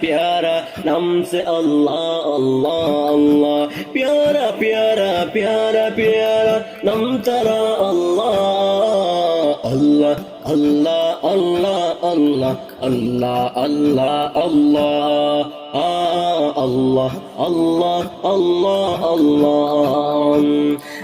प्यारा नाम से अल्लाह अल्लाह अल्लाह प्यारा प्यारा प्यारा प्यारा नाम तेरा अल्लाह अल्लाह अल्लाह अल्लाह अल्लाह अल्लाह अल्लाह अल्लाह आ আল্লাহ আল্লাহ আল্লাহ আল্লাহ।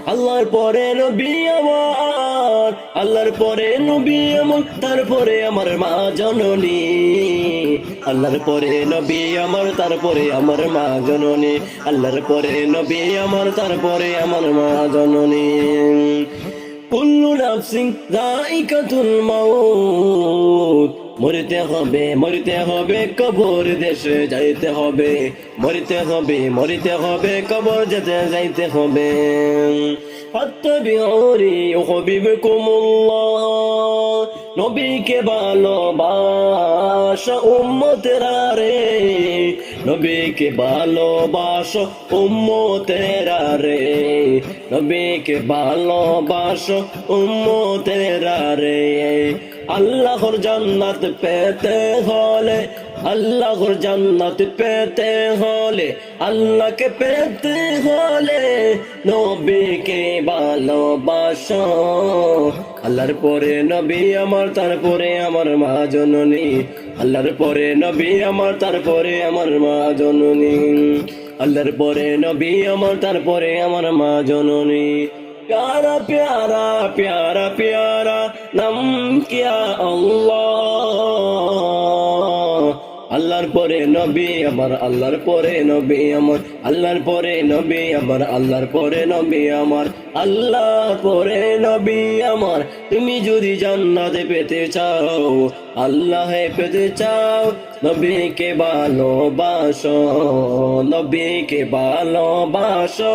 আল্লাহর পরে নবী আমার, আল্লাহর পরে নবী আমার, তারপরে আমার মা জননী। আল্লাহর পরে নবী আমার, তারপরে আমার মা জননী। আল্লাহর পরে নবী আমার, তারপরে আমার মা জননী। কুল্লু নাফসিং যায়িকাতুল মাউত। মরিতে হবে মরিতে হবে কবর দেশে যাইতে হবে। মরিতে হবে মরিতে হবে কবর যেতে যাইতে হবে। নবীকে ভালোবাসা উম্মতেরা রে। নবীকে ভালোবাসো উম্মতেরা রে। নবীকে ভালোবাসো উম্মতেরা রে। আল্লাহর জান্নাত পেতে হলে আল্লাহর জান্নাত পেতে হলে, আল্লাহকে পেতে হলে নবীকে ভালোবাসো। আল্লাহর পরে নবী আমার তারপরে আমার মা জননী। আল্লাহর পরে নবী আমার তারপরে আমার মা জননী। আল্লাহর পরে নবী আমার তারপরে আমার মা জননী। প্যারা প্যারা প্যারা প্যারা, নাম কিয়া আল্লাহ? আল্লাহর পরে নবী আমার আল্লাহর পরে নবী আমার। আল্লাহর পরে নবী আমার আল্লাহর পরে নবী আমার। আল্লাহর পরে নবী আমার। তুমি যদি জান্নাতে পেতে চাও, আল্লাহ পেতে চাও, নবীকে ভালোবাসো নবীকে ভালোবাসো।